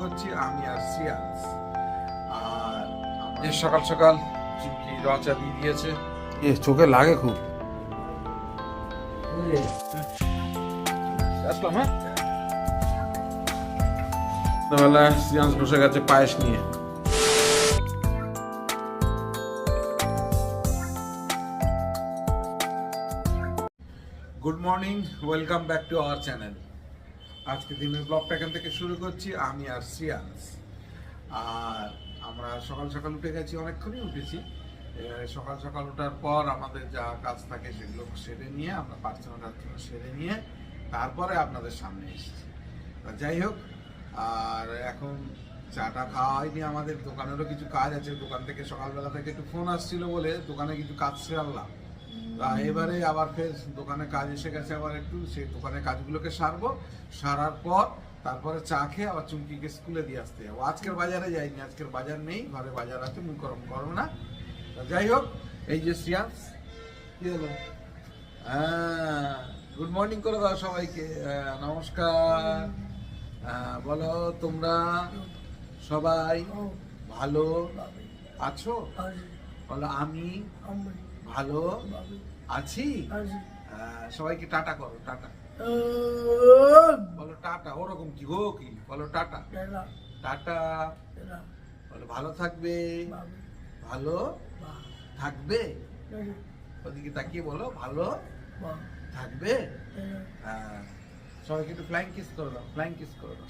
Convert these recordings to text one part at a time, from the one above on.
করছি আমি আর সিয়ান্স আর যে সকাল সকাল চুমকি রচা দিয়ে দিয়েছে। এ চোখে লাগে খুব। আসলাম হ্যাঁ? সন্ধ্যাবেলা সিয়ান্স বসে গেছে পায়েস নিয়ে। Good morning welcome back to our channel আজকে দিনের ব্লগটা এখান থেকে শুরু করছি। আমি আর সিয়ান্স আর আমরা সকাল সকাল উঠে গেছি, অনেকক্ষণই উঠেছি। সকাল সকাল ওঠার পর আমাদের যা কাজ থাকে সেগুলো সেরে নিয়ে, আমরা প্রার্থনা টার্থনা সেরে নিয়ে তারপরে আপনাদের সামনে এসেছি। যাই হোক, আর এখন চাটা খাওয়া হয়নি আমাদের, দোকানেরও কিছু কাজ আছে। দোকান থেকে সকালবেলা থেকে একটু ফোন আসছিল বলে দোকানে কিছু কাজ সেরালাম তা এবারে আবার ফের দোকানে কাজ এসে গেছে আবার একটু সেই দোকানের কাজগুলোকে সারবো। সারার পর তারপরে চা খেয়ে আবার চুমকিকে স্কুলে দিয়ে আসতে যাব। আজকের বাজারে যাইনি আজকের বাজার নেই ঘরে বাজার আছে মুখ গরম করো না। যাই হোক এই যে শ্রিয়াংশ কি হলো? হ্যাঁ গুড মর্নিং করে দাও সবাইকে। হ্যাঁ, নমস্কার। হ্যাঁ, বলো তোমরা সবাই ভালো আছো? বলো আমি। ভালো? আছি? সবাইকে টাটা করো টাটা। বলো টাটা ওরকম কি গো কি? বলো টাটা। টাটা। বলো ভালো থাকবে? ভালো। থাকবে? ওদিকে তাকিয়ে বলো ভালো? থাকবে। সবাইকে একটু ফ্লাইং কিস করে দাও ফ্লাইং কিস করে দাও।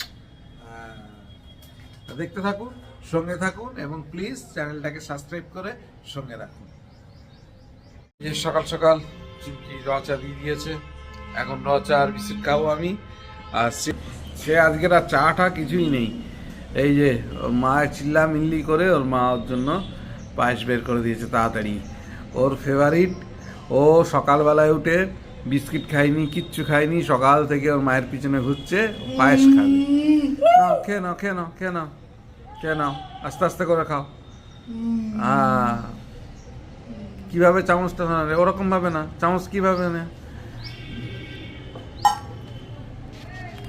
দেখতে থাকুন সঙ্গে থাকুন এবং প্লিজ চ্যানেলটাকে সাবস্ক্রাইব করে সঙ্গে রাখুন। যে সকাল সকাল চুমকি রচা দিয়ে দিয়েছে? এখন রচা আর বিস্কুট খাব আমি। আর সে- আজকের আর চাটা কিছুই নেই। এই যে ওর মা চিল্লা মিল্লি করে ওর মা ওর জন্য পায়েস বের করে দিয়েছে তাড়াতাড়ি। ওর ফেভারিট ও সকালবেলায় উঠে বিস্কিট খায়নি কিচ্ছু খায়নি সকাল থেকে ওর মায়ের পিছনে ঘুরছে পায়েস খাবে। খেয়ে নাও খেয়ে নাও খেয়ে নাও খেয়ে নাও আস্তে আস্তে করে খাও। আহ কীভাবে চামচটা ধরে ওরকম ভাবে না। চামচ কীভাবে না?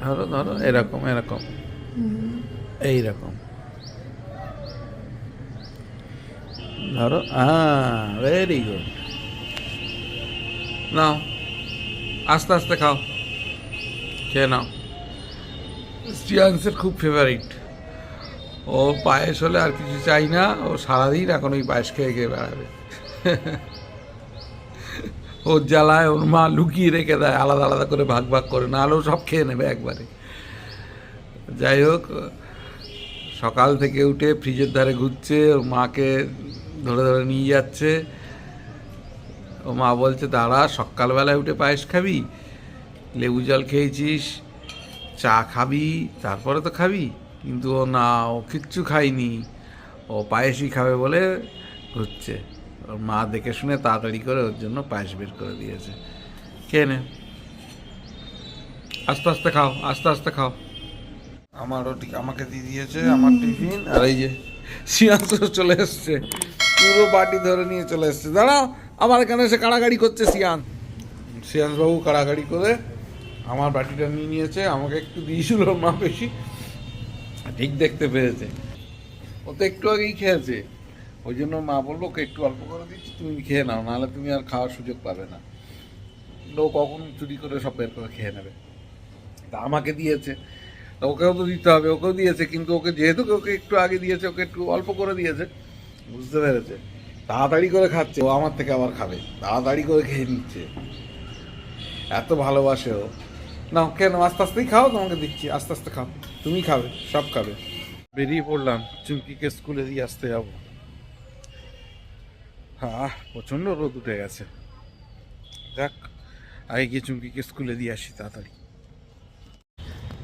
ধরো ধরো, এরকম এরকম। এইরকম। ধরো হ্যাঁ ভেরি গুড নাও। আস্তে আস্তে খাও। খেয়ে নাও। স্টিয়াংসের খুব ফেভারিট ও পায়েস হলে আর কিছু চাই না। ও সারাদিন এখন ওই পায়েস খেয়ে খেয়ে বেড়াবে। ওর জ্বালায়, ওর মা লুকিয়ে রেখে দেয়, আলাদা আলাদা করে ভাগ ভাগ করে না হলেও সব খেয়ে নেবে একবারে। যাই হোক, সকাল থেকে উঠে ফ্রিজের ধারে ঘুরছে, ওর মাকে ধরে ধরে নিয়ে যাচ্ছে। ও মা বলছে, দাঁড়া, সকালবেলায় উঠে পায়েস খাবি, লেবু জল খেয়েছিস, চা খাবি, তারপরে তো খাবি। কিন্তু ও না, ও কিচ্ছু খায়নি, ও পায়েসই খাবে বলে ঘুরছে। মা দেখে শুনে তাড়াতাড়ি করে ওর জন্য পায়েস বের করে দিয়েছে। খেয়ে নে। আস্তে আস্তে খাও, আস্তে আস্তে খাও। আমারও ঠিক আমাকে দিয়ে দিয়েছে, আমার টিফিন, আর এই যে সিয়াংশ চলে এসছে। পুরো বাটি ধরে নিয়ে চলে এসছে। দাঁড়াও, আমার এখানে এসে কাড়াকাড়ি করছে সিয়ান সিয়ান বাবু কাড়াকাড়ি করে আমার বাটিটা নিয়ে নিয়েছে, আমাকে একটু দিয়েছিল মা বেশি। ঠিক দেখতে পেয়েছে। ও তো একটু আগেই খেয়েছে। ওই জন্য মা বলল, ওকে একটু অল্প করে দিচ্ছি, তুমি খেয়ে নাও, নাহলে তুমি আর খাওয়ার সুযোগ পাবে না। ও কখন চুরি করে সব বের করে খেয়ে নেবে। তা আমাকে দিয়েছে। ওকেও তো দিতে হবে, ওকেও দিয়েছে, কিন্তু ওকে যেহেতু ওকে একটু আগে দিয়েছে, ওকে একটু অল্প করে দিয়েছে, বুঝতে পেরেছে। তাড়াতাড়ি করে খাচ্ছে, ও আমার থেকে আবার খাবে, তাড়াতাড়ি করে খেয়ে নিচ্ছে। এত ভালোবাসে ও। নাও কেন আস্তে আস্তেই খাও, তোমাকে দিচ্ছি, আস্তে আস্তে খাও, তুমি খাবে, সব খাবে। বেরিয়ে পড়লাম, চুমকিকে স্কুলে দিয়ে আসতে যাব। হ্যাঁ প্রচণ্ড রোদ উঠে গেছে। যাক, আগে গিয়ে চুমকিকে স্কুলে দিয়ে আসি তাড়াতাড়ি।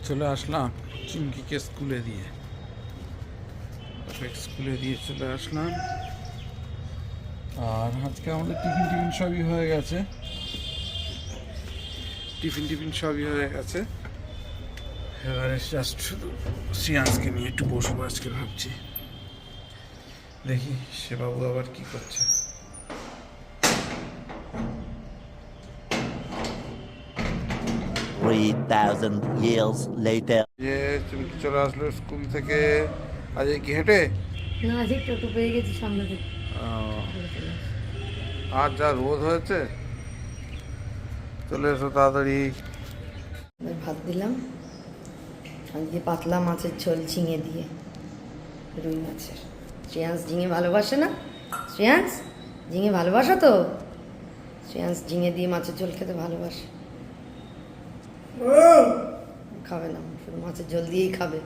চলে আসলাম চুমকিকে স্কুলে দিয়ে। স্কুলে দিয়ে চলে আসলাম। আর আজকে আমাদের টিফিন টিফিন সবই হয়ে গেছে। টিফিন টিফিন সবই হয়ে গেছে। এবারে জাস্ট শুধু সিয়ান্সকে নিয়ে একটু বসবো আজকে ভাবছি। দেখি সে বাবু আবার কি করছে। 3,000 years later. যে চুমকি চলে আসলো স্কুল থেকে? আজ কি হেঁটে? না আজকে টোটো পেয়ে গেছি সামনে থেকে। আর যা রোদ হয়েছে? চলে এসো তাড়াতাড়ি। ভাত দিলাম। আজকে পাতলা মাছের ঝোল ঝিঙে দিয়ে রুই মাছের। শ্রেয়াংস ঝিঙে ভালোবাসে না? শ্রেয়াংস ঝিঙে ভালোবাসো তো? শ্রেয়াংস ঝিঙে দিয়ে মাছের ঝোল খেতে ভালোবাসে। খাবে না শুধু মাছের ঝোল দিয়েই খাবে।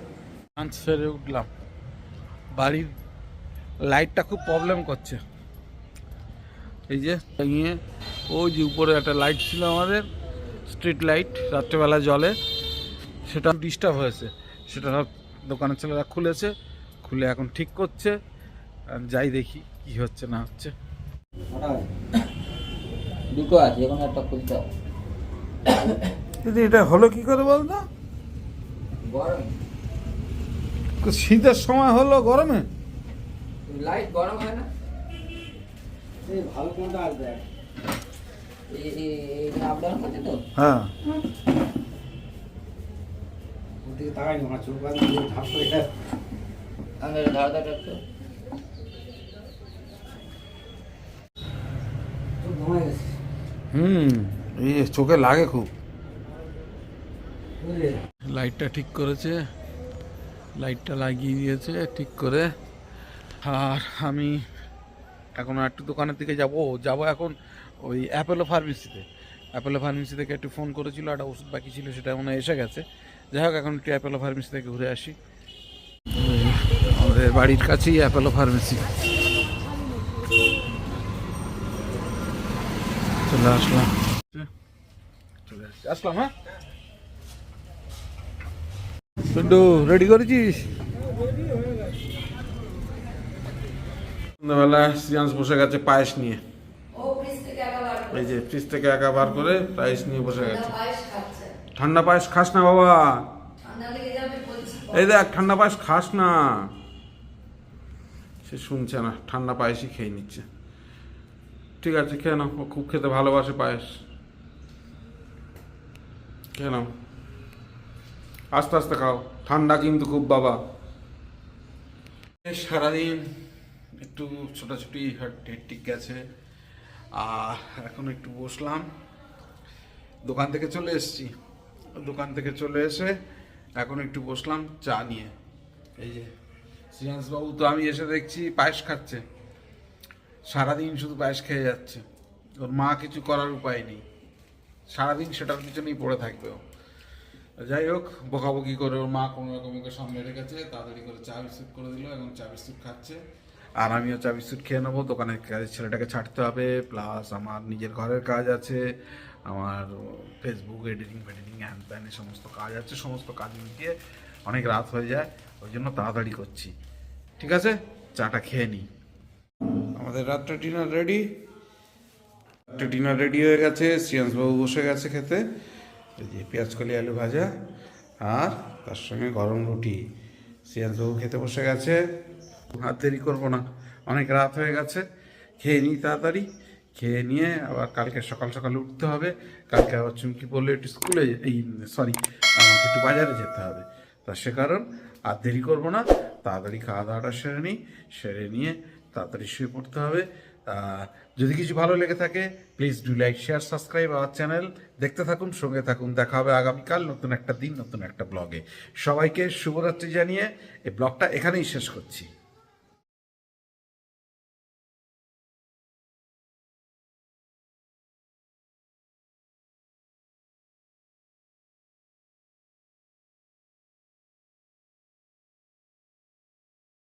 লাঞ্চ সেরে উঠলাম। বাড়ির লাইটটা খুব প্রবলেম করছে। এই যে নিয়ে ওই যে উপরে একটা লাইট ছিল আমাদের স্ট্রিট লাইট রাত্রেবেলা জলে। সেটা ডিস্টার্ব হয়েছে। সেটা সব দোকানের ছেলেরা খুলেছে খুলে এখন ঠিক করছে। আর যাই দেখি কি হচ্ছে না হচ্ছে। দুটো আছে কোনো একটা খুলতে হবে। দিদি এটা হলো কি করে বলতো গরম। শীতের সময় হলো গরমে? লাইট গরম হয় না? ভালো কোনটা আসবে হ্যাঁ। হুম এই চোখে লাগে খুব। লাইটটা ঠিক করেছে। লাইটটা লাগিয়ে দিয়েছে ঠিক করে। আর আমি এখন একটু দোকানের দিকে যাব। যাব এখন ওই অ্যাপেলো ফার্মেসিতে অ্যাপেলো ফার্মেসি থেকে একটু ফোন করেছিল, একটা ওষুধ বাকি ছিল, সেটা মনে এসে গেছে। যাই হোক, এখন একটু অ্যাপেলো ফার্মেসি থেকে ঘুরে আসি। আমাদের বাড়ির কাছেই অ্যাপেলো ফার্মেসি চলে আসলাম। চলে আসলাম হ্যাঁ? পিন্টু রেডি করেছিস? সন্ধ্যাবেলা সিয়ান্স বসে গেছে পায়েস নিয়ে। এই যে ফ্রিজ থেকে একা বার করে পায়েস নিয়ে বসে গেছে। ঠান্ডা পায়েস খাস না বাবা। এই দেখ ঠান্ডা পায়েস খাস না। সে শুনছে না ঠান্ডা পায়েসই খেয়ে নিচ্ছে। ঠিক আছে খেয়ে নাও ও খুব খেতে ভালোবাসে পায়েস। খেয়ে নাও। আস্তে আস্তে খাও। ঠান্ডা কিন্তু খুব বাবা। সারাদিন একটু ছোটাছুটি হেট্টিক গেছে। আর এখন একটু বসলাম। দোকান থেকে চলে এসেছি। দোকান থেকে চলে এসে এখন একটু বসলাম চা নিয়ে। এই যে শ্রীয়াংশ বাবু তো আমি এসে দেখছি পায়েস খাচ্ছে। সারাদিন শুধু পায়েস খেয়ে যাচ্ছে। ওর মা কিছু করার উপায় নেই। সারাদিন সেটার পিছনেই পড়ে থাকবে ও। যাই হোক, বকাবকি করে ওর মা কোনো রকম ওকে সামনে রেখেছে, তাড়াতাড়ি করে চা বিস্কুট করে দিল এবং চা বিস্কুট খাচ্ছে। আর আমিও চা বিস্কুট খেয়ে নেব দোকানের কাজের ছেলেটাকে ছাড়তে হবে প্লাস আমার নিজের ঘরের কাজ আছে, আমার ফেসবুক এডিটিং ফেডিটিং হ্যান প্যান সমস্ত কাজ আছে, সমস্ত কাজ মিটিয়ে অনেক রাত হয়ে যায়, ওই জন্য তাড়াতাড়ি করছি। ঠিক আছে? চাটা খেয়ে নিই আমাদের রাতটা ডিনার রেডি একটা ডিনার রেডি হয়ে গেছে, শ্রিয়াংশবাবু বসে গেছে খেতে। যে পেঁয়াজ কলি, আলু ভাজা আর তার সঙ্গে গরম রুটি। শ্রিয়াংশবাবু খেতে বসে গেছে। হাত দেরি করব না, অনেক রাত হয়ে গেছে। খেয়ে নিই তাড়াতাড়ি। খেয়ে নিয়ে আবার কালকে সকাল সকাল উঠতে হবে। কালকে আবার চুমকি বললে একটু স্কুলে এই সরি আমাকে একটু বাজারে যেতে হবে। তা সে কারণ, আর দেরি করব না। তাড়াতাড়ি খাওয়া দাওয়াটা সেরে নিই। সেরে নিয়ে তাড়াতাড়ি শুয়ে পড়তে হবে। যদি কিছু ভালো লেগে থাকে please do like share subscribe our channel দেখতে থাকুন, সঙ্গে থাকুন। দেখা হবে আগামীকাল নতুন একটা দিন, নতুন একটা ব্লগে সবাইকে শুভরাত্রি জানিয়ে এই ব্লগটা এখানেই শেষ করছি।